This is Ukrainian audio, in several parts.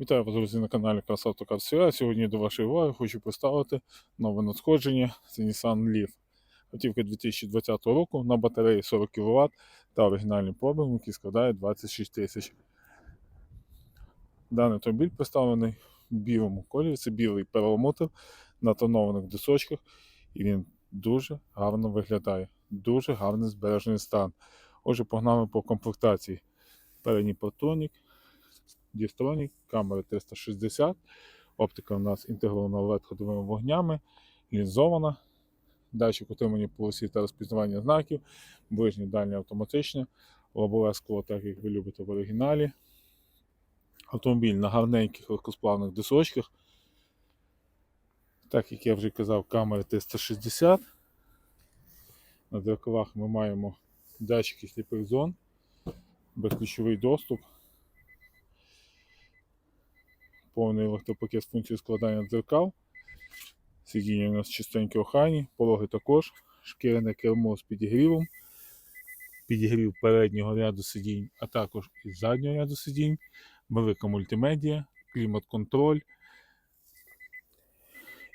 Вітаю вас, друзі, на каналі Красавтока СВА. Сьогодні до вашої уваги хочу представити нове надходження. Це Nissan Leaf. Автівка 2020 року на батареї 40 кВт та оригінальний пробігом, який складає 26 тисяч. Даний автомобіль представлений в білому кольорі. Це білий перламутр на тонованих дисочках. І він дуже гарно виглядає. Дуже гарний збережений стан. Отже, погнали по комплектації. Передній патронік, Дістронік, камери 360, оптика у нас інтегрована LED ходовими вогнями, лінзована, датчик утримання полосі та розпізнавання знаків, ближнє дальнє автоматичне, лобове скло, так як ви любите в оригіналі. Автомобіль на гарненьких легкосплавних дисочках. Так як я вже казав, камери 360. На дзеркалах ми маємо датчики сліпих зон, безключовий доступ повний електропакет з функцією складання дзеркал. Сидіння у нас чистенькі охайні, пологи також, шкіряне кермо з підігрівом, підігрів переднього ряду сидінь, а також і заднього ряду сидінь, велика мультимедіа, клімат-контроль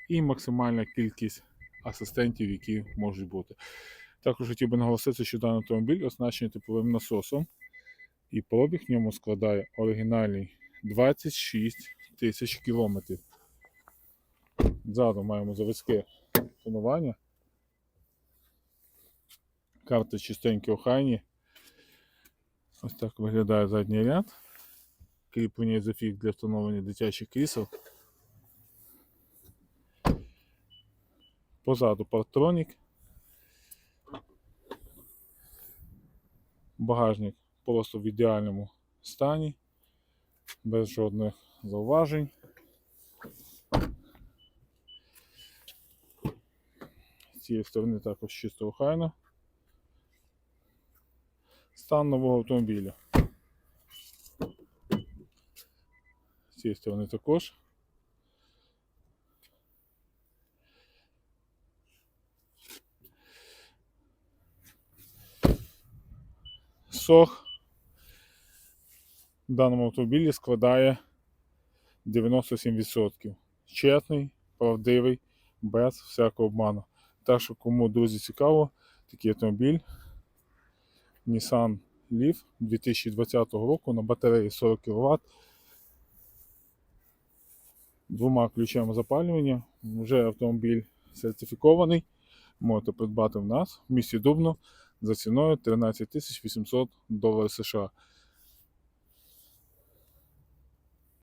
і максимальна кількість асистентів, які можуть бути. Також хотів би наголосити, що даний автомобіль оснащений тепловим насосом, і пробіг в ньому складає оригінальний 26 тисяч кілометрів. Ззаду маємо заводське тонування. Карти чистенькі охайні. Ось так виглядає задній ряд. Кріплення ізофік для встановлення дитячих крісел. Позаду партронік. Багажник просто в ідеальному стані без жодних зауважень. З цієї сторони також чисто охайно. Стан нового автомобіля. З цієї сторони також. Сох в даному автомобілі складає 97%. Чесний, правдивий, без всякого обману. Так що, кому, друзі, цікаво, такий автомобіль Nissan Leaf 2020 року на батареї 40 кВт. Двома ключами запалювання. Вже автомобіль сертифікований. Можете придбати в нас в місті Дубно за ціною 13 800 доларів США.